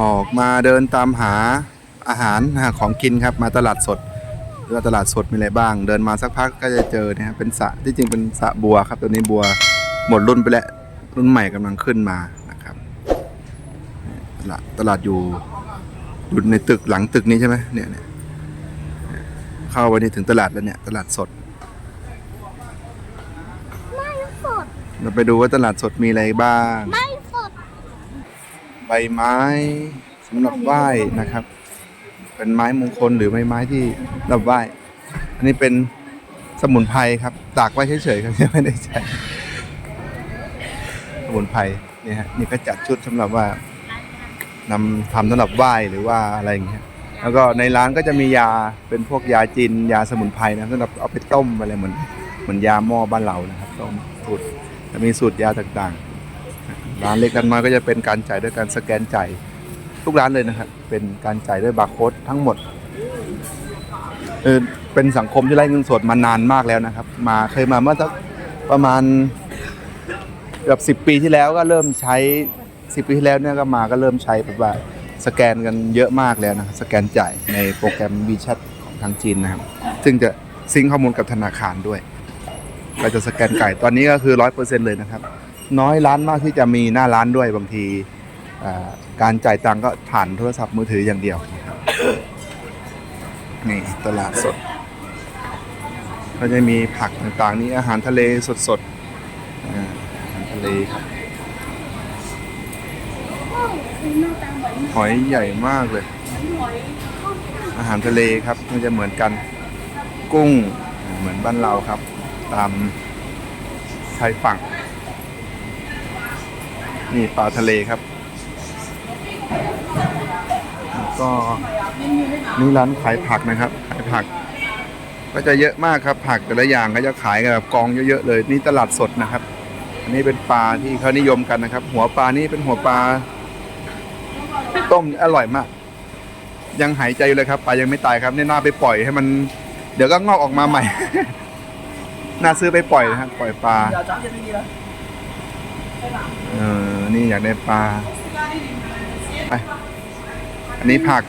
ออกมาเดินตามหาอาหารหาของกินครับมาตลาดสดว่าตลาดสดมีอะไรบ้าง เดินมาสักพักก็จะเจอเนะครับเป็นสระที่จริงเป็นสระบัวครับตัวนี้บัวหมดรุ่นไปแล้วรุ่นใหม่กำลังขึ้นมานะครับตลาดตลาดอยู่อยู่ในตึกหลังตึกนี้ใช่ไหมเนี่ยเนี่ยเข้าไปนี่ถึงตลาดแล้วเนี่ยตลาดสดไม่สดเราไปดูว่าตลาดสดมีอะไรบ้างไม่สด ใบไม้สำหรับไหว้นะครับ เป็นไม้มงคลหรือใบไม้ที่สำหรับไหว้อันนี้เป็นสมุนไพรครับ ตากไว้เฉยๆครับไม่ได้ใช้สมุนไพรเนี่ยฮะนี่ก็จัดชุดสำหรับว่านำทำสำหรับไหว้หรือว่าอะไรอย่างเงี้ยแล้วก็ในร้านก็จะมียาเป็นพวกยาจีนยาสมุนไพรนะสำหรับเอาไปต้มอะไรเหมือนเหมือนยาหม้อบ้านเรานะครับต้มสูตรจะมีสูตรยาต่างๆ ร้านเล็กกันน้อยก็จะเป็นการจ่ายด้วยการสแกนจ่ายทุกร้านเลยนะครับเป็นการจ่ายด้วยบาร์โค้ดทั้งหมดเออเป็นสังคมที่ไร้เงินสดมานานมากแล้วนะครับ มาเคยมาเมื่อสักประมาณเกือบสิบปีที่แล้วก็เริ่มใช้สิบปีที่แล้วเนี่ยก็มาก็เริ่มใช้แบบว่าสแกนกันเยอะมากแล้วนะสแกนจ่ายในโปรแกรม WeChat ของทางจีนนะครับ ซึ่งจะซิงข้อมูลกับธนาคารด้วย ก็จะสแกนไก่ตอนนี้ก็คือร้อยเปอร์เซ็นเลยนะครับ น้อยร้านมากที่จะมีหน้าร้านด้วยบางทีการจ่ายตังก็ผ่านโทรศัพท์มือถืออย่างเดียวนะครับนี่ตลาดสด ก็จะมีผักต่างๆ นี่อาหารทะเลสดๆอาอาหารทะเลครับหอยใหญ่มากเลย อาหารทะเลครับมันจะเหมือนกันกุ้งเหมือนบ้านเราครับ ตามชายฝั่ง นี่ปลาทะเลครับ ก็นี่ร้านขายผักนะครับ ขายผัก ก็จะเยอะมากครับ ผักแต่ละอย่างก็จะขายกันแบบกองเยอะๆเลย นี่ตลาดสดนะครับ อันนี้เป็นปลาที่เขานิยมกันนะครับ หัวปลานี่เป็นหัวปลา ต้มอร่อยมาก ยังหายใจอยู่เลยครับปลายังไม่ตายครับนี่น่าไปปล่อยให้มัน เดี๋ยวก็งอกออกมาใหม่ น่าซื้อไปปล่อยนะครับปล่อยปลา เออ นี่อยากได้ปลา ไป อันนี้ผัก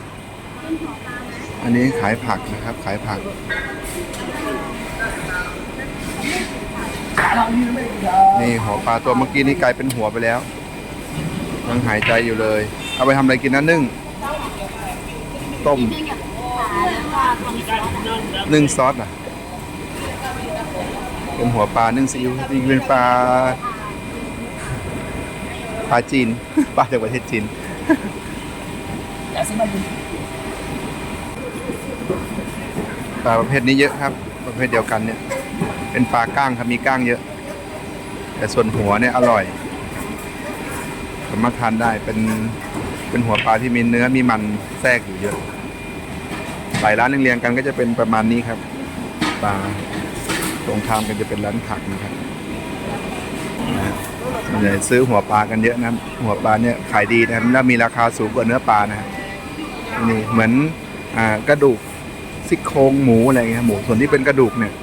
อันนี้ขายผักนะครับ ขายผักนี่หัวปลาตัวเมื่อกี้นี่กลายเป็นหัวไปแล้วยังหายใจอยู่เลย เอาไปทำอะไรกินนะนึ่ง ต้มนึ่งซอสอะ เป็นหัวปลานึ่งซีอิ๊วจริงเป็นปลา ปลาจีน ปลาจากประเทศจีนปลาประเภทนี้เยอะครับ ประเภทเดียวกันเนี่ย เป็นปลาก้างครับมีก้างเยอะ แต่ส่วนหัวเนี่ยอร่อยสามารถทานได้เป็นเป็นหัวปลาที่มีเนื้อมีมันแทรกอยู่เยอะหลายร้านเรียงๆกันก็จะเป็นประมาณนี้ครับปลาตรงข้ามกันจะเป็นร้านผักนะครับนะฮะส่วน ใหญ่ซื้อหัวปลากันเยอะนะหัวปลาเนี่ยขายดีนะครับแล้วมีราคาสูงกว่าเนื้อปลานะนี่เหมือนอ่ากระดูกซี่โครงหมูอะไรเงี้ยหมูส่วนที่เป็นกระดูกเนี่ย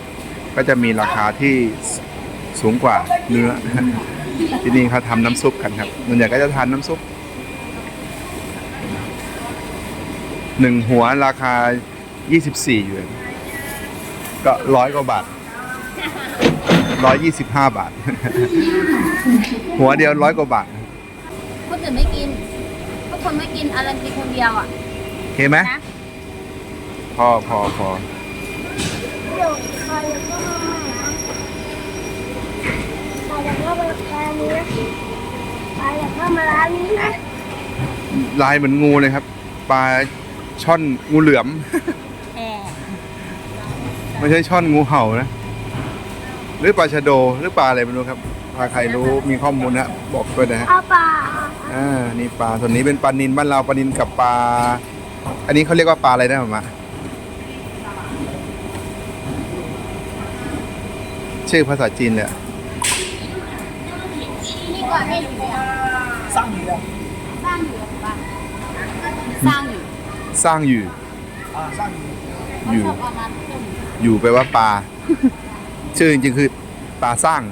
ก็จะมีราคาที่สูงกว่าเนื้อที่นี่เขาทำน้ำซุปกันครับส่วนใหญ่ก็จะทานน้ำซุปหนึ่งหัวราคา 24หยวนก็ร้อยกว่าบาท ร้อยยี่สิบห้าบาท หัวเดียวร้อยกว่าบาทคนอื่นไม่กินถ้าคนไม่กินอะไรกินคนเดียวอะโอเคไหมนะพอพอพอเดี๋ยวใครก็มาใครจะเข้ามาร้านนี้นะใครจะเข้ามาร้านนี้นะลายเหมือนงูเลยครับ ปลาช่อนงูเหลือมแหมไม่ใช่ช่อนงูเห่านะ หรือปลาชะโดหรือปลาอะไรไม่รู้ครับถ้าใครรู้มีข้อมูลนะบอกด้วยนะฮะเอปลาอ่านี่ปลาส่วนนี้เป็นปลานินบ้านเราปลานินกับปลาอันนี้เขาเรียกว่าปลาอะไรนะหมะชื่อภาษาจีนเลยนี่ก่ไม่รู้สร้างอยู่สร้างอยู่ปะสร้างอยู่สร้างอยู่สอยู่อยู่แปลว่าปลา ชื่อจริงๆคือปลาสร้าง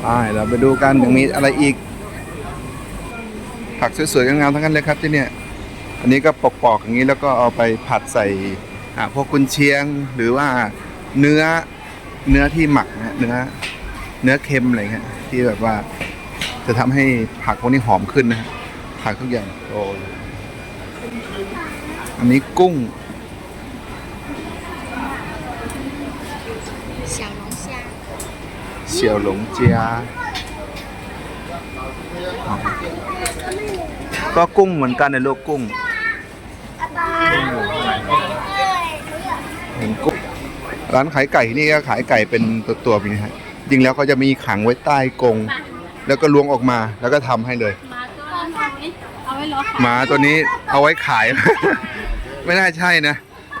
ไปเราไปดูกันยังมีอะไรอีก ผักสวยๆงามๆทั้งนั้นเลยครับที่เนี่ย อันนี้ก็ปอกๆอย่างนี้แล้วก็เอาไปผัดใส่พวกกุนเชียงหรือว่าเนื้อเนื้อที่หมักนะเนื้อเนื้อเค็มอะไรเงี้ยที่แบบว่าจะทำให้ผักพวกนี้หอมขึ้นนะฮะผักทุกอย่างโอ้ยอันนี้กุ้ง เสี่ยวหลงเจียก็กุ้งเหมือนกันในโลกกุ้ง เห็นกุ้ง ร้านขายไก่ที่นี่ก็ขายไก่เป็นตัวๆแบบนี้ฮะจริงแล้วเขาจะมีขังไว้ใต้กรงแล้วก็ล้วงออกมาแล้วก็ทำให้เลย เอาไว้รอหมาตัวนี้เอาไว้ขาย ไม่น่าใช่นะ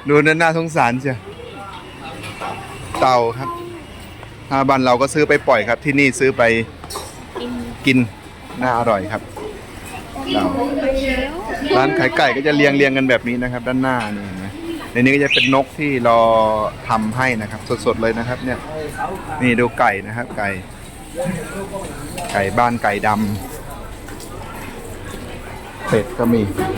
ดูนั่นน่าสงสารเชียวเต่าครับ ถ้าบ้านเราก็ซื้อไปปล่อยครับ ที่นี่ซื้อไปกินกินน่าอร่อยครับเต่าร้านขายไก่ก็จะเรียงเรียงกันแบบนี้นะครับ ด้านหน้านี่เห็นไหมในนี้ก็จะเป็นนกที่รอทำให้นะครับ สดๆเลยนะครับ เนี่ย นี่ดูไก่นะครับ ไก่ ไก่บ้านไก่ดำเป็ดก็มีครับ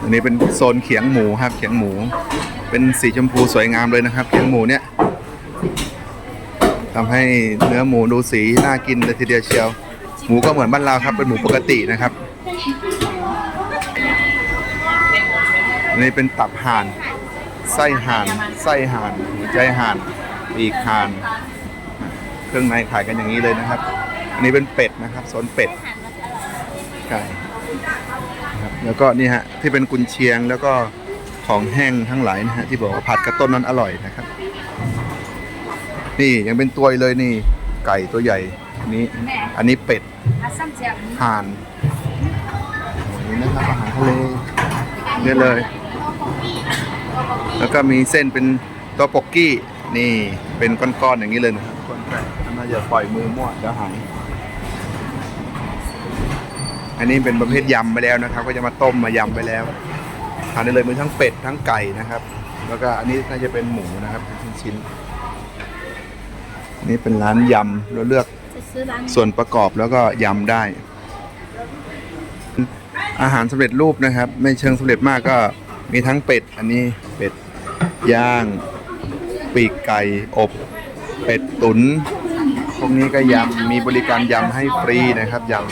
อันนี้เป็นโซนเขียงหมูครับ เขียงหมู เป็นสีชมพูสวยงามเลยนะครับ เขียงหมูเนี่ย ทำให้เนื้อหมูดูสีน่ากินเลยทีเดียวเชียว หมูก็เหมือนบ้านเราครับ เป็นหมูปกตินะครับนนี้เป็นตับห่าน ไส้ห่าน ไส้ห่านหัวใจห่านปีกห่าน เครื่องในขายกันอย่างนี้เลยนะครับ อันนี้เป็นเป็ดนะครับโซนเป็ดไก่นะครับแล้วก็นี่ฮะที่เป็นกุนเชียงแล้วก็ของแห้งทั้งหลายนะฮะที่บอกว่าผัดกระต้นนั้นอร่อยนะครับ นี่ยังเป็นตัวอยู่เลยนี่ ไก่ตัวใหญ่อันนี้ อันนี้เป็ดอาซัมเจียงห่านนี่นะครับอาหารทะเลเนี่ยเลย แล้วก็มีเส้นเป็นตัวปกกี้ นี่เป็นก้อนๆอย่างนี้เลยนะครับก้อนแปะน่าจะปล่อยมือมั่วเดี๋ยวหายอันนี้เป็นประเภทยำไปแล้วนะครับ ก็จะมาต้มมายำไปแล้วทานได้เลยมีทั้งเป็ดทั้งไก่นะครับ แล้วก็อันนี้น่าจะเป็นหมูนะครับเป็นชิ้นๆอั นนี่เป็นร้านยำเราเลือกจะซื้อร้านส่วนประกอบแล้วก็ยำได้ อาหารสำเร็จรูปนะครับ ไม่เชิงสำเร็จมากก็มีทั้งเป็ด อันนี้เป็ดย่าง ปีกไก่อบ เป็ดตุนพวกนี้ก็ยำมีบริการยำให้ฟรีนะครับยำ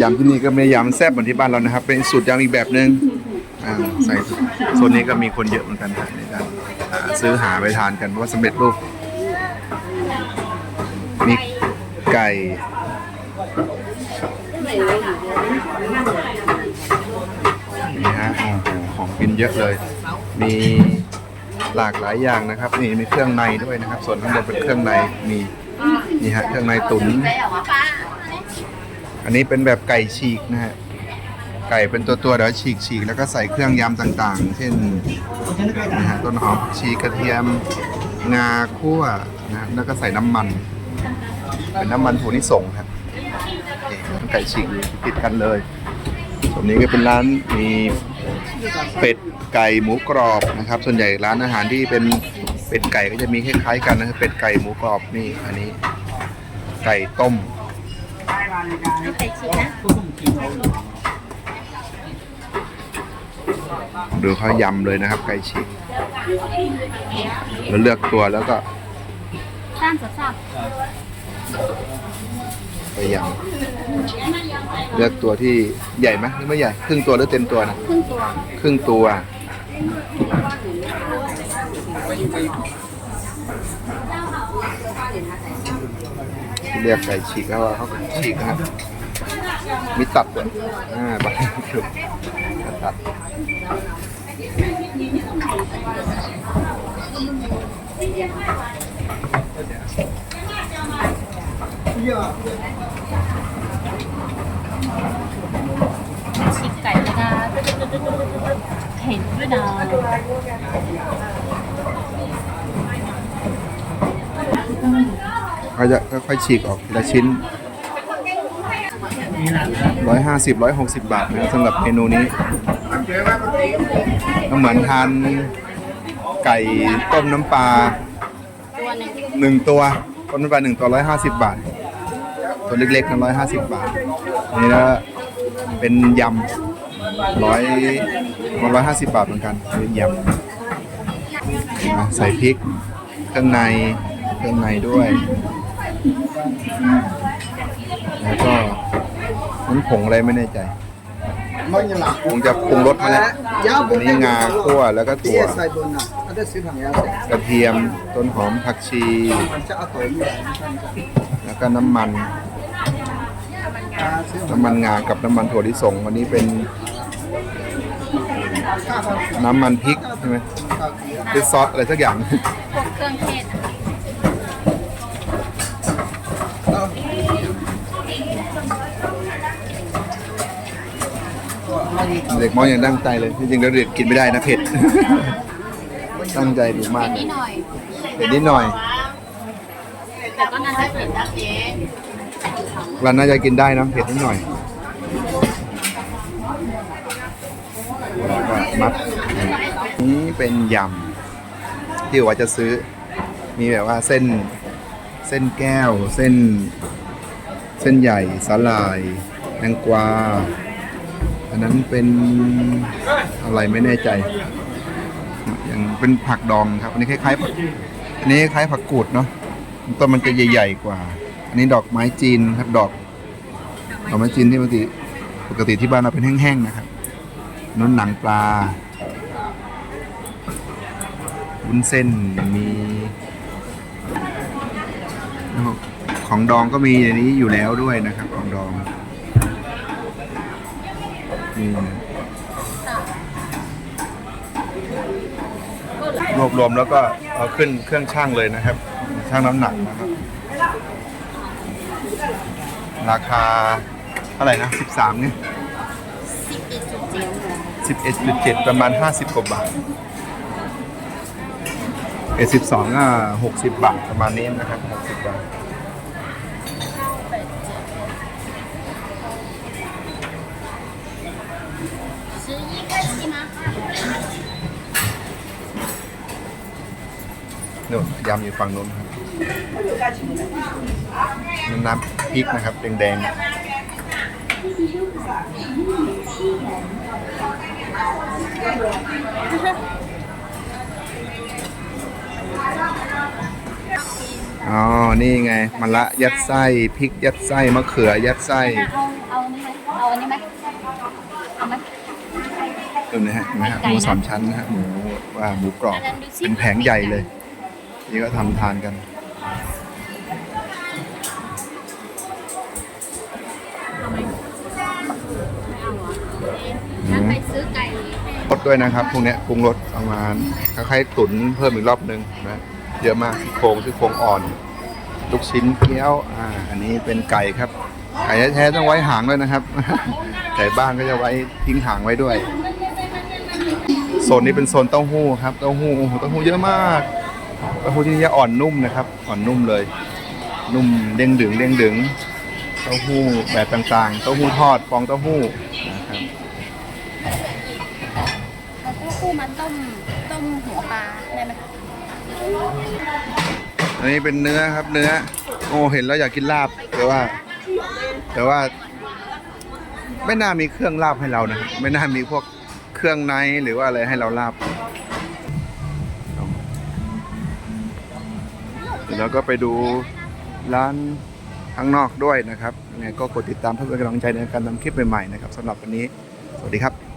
ยำที่นี่ก็ไม่ได้ยำแซ่บเหมือนที่บ้านเรานะครับ เป็นสูตรยำอีกแบบหนึ่งอ่าใส่โซนนี้ก็มีคนเยอะเหมือนกันนะในการ หาซื้อหาไปทานกันเพราะว่าสำเร็จรูปมีไก่นี่ฮะโอ้โหของกินเยอะเลย มีหลากหลายอย่างนะครับ นี่มีเครื่องในด้วยนะครับ ส่วนข้างบนเป็นเครื่องในมีนี่ฮะเครื่องในตุ๋นอันนี้เป็นแบบไก่ฉีกนะฮะ ไก่เป็นตัวตัวเดี๋ยวฉีกฉีกแล้วก็ใส่เครื่องยำต่างๆ เช่นนะฮะต้นหอมชีกระเทียมงาคั่วนะแล้วก็ใส่น้ำมัน เป็นน้ำมันถั่วนิสงครับไก่ฉีกติดกันเลยส่วนนี้ก็เป็นร้านมีเป็ดไก่หมูกรอบนะครับ ส่วนใหญ่ร้านอาหารที่เป็นเป็ดไก่ก็จะมีคล้ายๆกันนะครับเป็ดไก่หมูกรอบนี่อันนี้ ไก่ต้มไก่ฉีกนะ ดูเขายำเลยนะครับไก่ฉีกแล้วเลือกตัวแล้วก็ข้ามสดสับไปยำเลือกตัวที่ใหญ่ไหมหรือไม่ใหญ่ครึ่งตัวหรือเต็มตัวนะครึ่งตัวครึ่งตัวเรียกไก่ฉีกแล้วว่าเขาฉีกนะครับมีตับด้วยอ่าบาง คือตับ嗯ฉีกไก่แล้วก็เห็นด้วยนะเขาจะค่อยๆฉีกออกทีละชิ้นร้อยห้าสิบร้อยหกสิบบาทนะครับสำหรับเมนูนี้ ก็เหมือนทานไก่ต้มน้ำปลาหนึ่งตัวต้นปลาหนึ่งตัวร้อยห้าสิบบาท ตัวเล็กๆนั้นร้อยห้าสิบบาท นี่นะเป็นยำร้อยร้อยห้าสิบบาทเหมือนกันเป็นยำอะใส่พริกเครื่องในเครื่องในด้วย แล้วก็น้ำผงอะไรไม่แน่ใจ คงจะปรุงรสมาแล้วยาวบอันนนี้งาคั่วแล้วก็ถั่วใส่บนน่ะอันนี้ซื้อผังยาวใส่กระเทียมต้นหอมผักชีมันจะเอาตัวนี้แล้วก็น้ำมันซื้อน้ำมันงากับน้ำมันถั่วลิสงวันนี้เป็นน้ำมันพริกใช่ไหมเป็นซอสอะไรสักอย่างพวกเครื่องเทศ เด็กมองอย่างตั้งใจเลยจริงๆแล้วเด็กกินไม่ได้นะเผ็ด ตั้งใจดูมากนิดหน่อยเผ็ดนิดหน่อยแต่ก็น่าจะเผ็ดนะเจ๊ร้านน่าจะกินได้นะเผ็ดนิดหน่อยแล้วก็มัดนี่เป็นยำที่ว่าจะซื้อ มีแบบว่าเส้นเส้นแก้ว เส้น เส้นใหญ่สาลายแตงกวา อันนั้นเป็นอะไรไม่แน่ใจ อย่างเป็นผักดองครับ อันนี้คล้ายๆผักอันนี้คล้ายผักกูดเนาะต้นมันจะใหญ่ๆกว่า อันนี้ดอกไม้จีนครับดอกดอกไม้จีนที่ปกติปกติที่บ้านเราเป็นแห้งๆนะครับนุ่นหนังปลาวุ้นเส้นมีของดองก็มีในนี้อยู่แล้วด้วยนะครับ ของดอง รวบรวมแล้วก็เอาขึ้นเครื่องช่างเลยนะครับ ช่างน้ำหนักนะครับ ราคาเท่าไหร่นะ 13 นี่สิบเอ็ดจุดเจ็ด11.7 ประมาณ 50 กว่าบาทเอ12ก็60 บาทประมาณนี้นะครับ 60 บาท นู่นยำอยู่ฝั่งนู้นครับน้ำพริกนะครับแดงๆอ๋อ นี่ไงมะละยัดไส้พริกยัดไส้มะเขือยัดไส้ เอาเอานี่ไหมเอาอันนี้ไหมเอาไหม ดูนะฮะนะฮะหมูสามชั้นนะฮะหมูว่าหมูกรอบเป็นแผงใหญ่เลย นี่ก็ทำทานกันงั้นไปซื้อไก่รสด้วยนะครับพวกเนี้ยปรุงรสประมาณคล้ายๆตุ๋นเพิ่มอีกรอบนึงนะเยอะมากโครงที่โครงอ่อนลูกชิ้นเกี๊ยวอ่าอันนี้เป็นไก่ครับ ไก่แท้ๆต้องไว้หางด้วยนะครับ ไก่บ้านก็จะไว้ทิ้งหางไว้ด้วยโซนนี้เป็นโซนเต้าหู้ครับเต้าหู้โอ้โหเต้าหู้เยอะมาก เต้าหู้ที่นี่อ่อนนุ่มนะครับ อ่อนนุ่มเลย นุ่มเด้งดึงเด้งดึงเต้าหู้แบบต่างๆ เต้าหู้ทอดฟองเต้าหู้นะครับเอาเต้าหู้มาต้มต้มหัวปลาได้ไหมอันนี้เป็นเนื้อครับ เนื้อ โอ้เห็นแล้วอยากกินลาบแต่ว่า แต่ว่า ไม่น่ามีเครื่องลาบให้เรานะครับไม่น่ามีพวกเครื่องในหรือว่าอะไรให้เราลาบ แล้วก็ไปดูร้านข้างนอกด้วยนะครับยังไงก็กดติดตามเพื่อเป็นกำลังใจในการทำคลิปใหม่ๆนะครับสำหรับวันนี้ สวัสดีครับ